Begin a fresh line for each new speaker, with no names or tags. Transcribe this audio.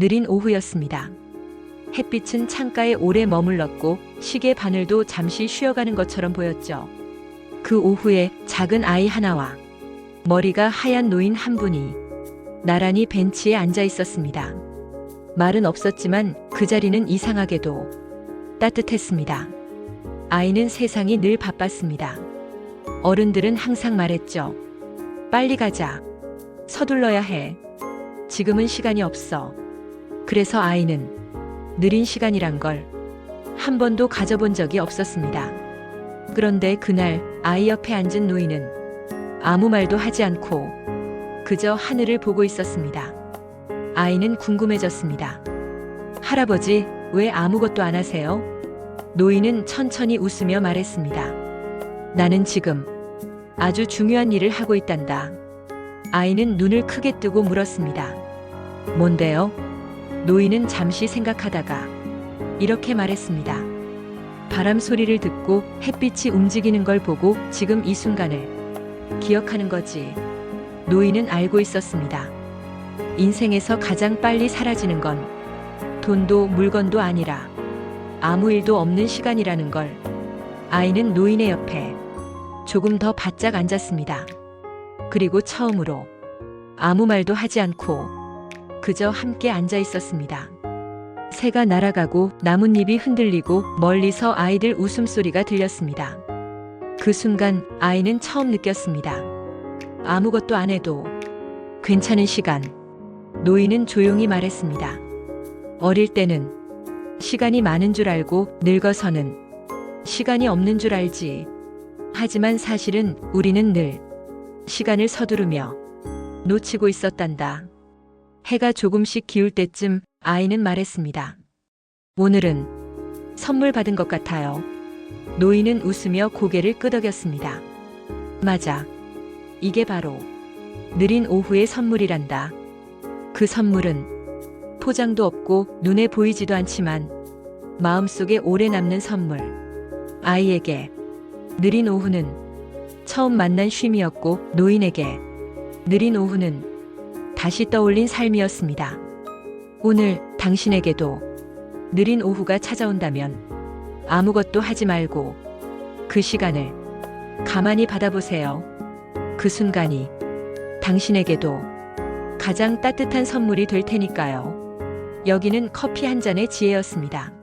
느린 오후였습니다. 햇빛은 창가에 오래 머물렀고 시계 바늘도 잠시 쉬어가는 것처럼 보였죠. 그 오후에 작은 아이 하나와 머리가 하얀 노인 한 분이 나란히 벤치에 앉아 있었습니다. 말은 없었지만 그 자리는 이상하게도 따뜻했습니다. 아이는 세상이 늘 바빴습니다. 어른들은 항상 말했죠. 빨리 가자. 서둘러야 해. 지금은 시간이 없어. 그래서 아이는 느린 시간이란 걸 한 번도 가져본 적이 없었습니다. 그런데 그날 아이 옆에 앉은 노인은 아무 말도 하지 않고 그저 하늘을 보고 있었습니다. 아이는 궁금해졌습니다. 할아버지, 왜 아무것도 안 하세요? 노인은 천천히 웃으며 말했습니다. 나는 지금 아주 중요한 일을 하고 있단다. 아이는 눈을 크게 뜨고 물었습니다. 뭔데요? 노인은 잠시 생각하다가 이렇게 말했습니다. 바람 소리를 듣고 햇빛이 움직이는 걸 보고 지금 이 순간을 기억하는 거지. 노인은 알고 있었습니다. 인생에서 가장 빨리 사라지는 건 돈도 물건도 아니라 아무 일도 없는 시간이라는 걸 아이는 노인의 옆에 조금 더 바짝 앉았습니다. 그리고 처음으로 아무 말도 하지 않고 그저 함께 앉아 있었습니다. 새가 날아가고 나뭇잎이 흔들리고 멀리서 아이들 웃음소리가 들렸습니다. 그 순간 아이는 처음 느꼈습니다. 아무것도 안 해도 괜찮은 시간. 노인은 조용히 말했습니다. 어릴 때는 시간이 많은 줄 알고 늙어서는 시간이 없는 줄 알지. 하지만 사실은 우리는 늘 시간을 서두르며 놓치고 있었단다. 해가 조금씩 기울 때쯤 아이는 말했습니다. 오늘은 선물 받은 것 같아요. 노인은 웃으며 고개를 끄덕였습니다. 맞아. 이게 바로 느린 오후의 선물이란다. 그 선물은 포장도 없고 눈에 보이지도 않지만 마음속에 오래 남는 선물. 아이에게 느린 오후는 처음 만난 쉼이었고 노인에게 느린 오후는 다시 떠올린 삶이었습니다. 오늘 당신에게도 느린 오후가 찾아온다면 아무것도 하지 말고 그 시간을 가만히 받아보세요. 그 순간이 당신에게도 가장 따뜻한 선물이 될 테니까요. 여기는 커피 한 잔의 지혜였습니다.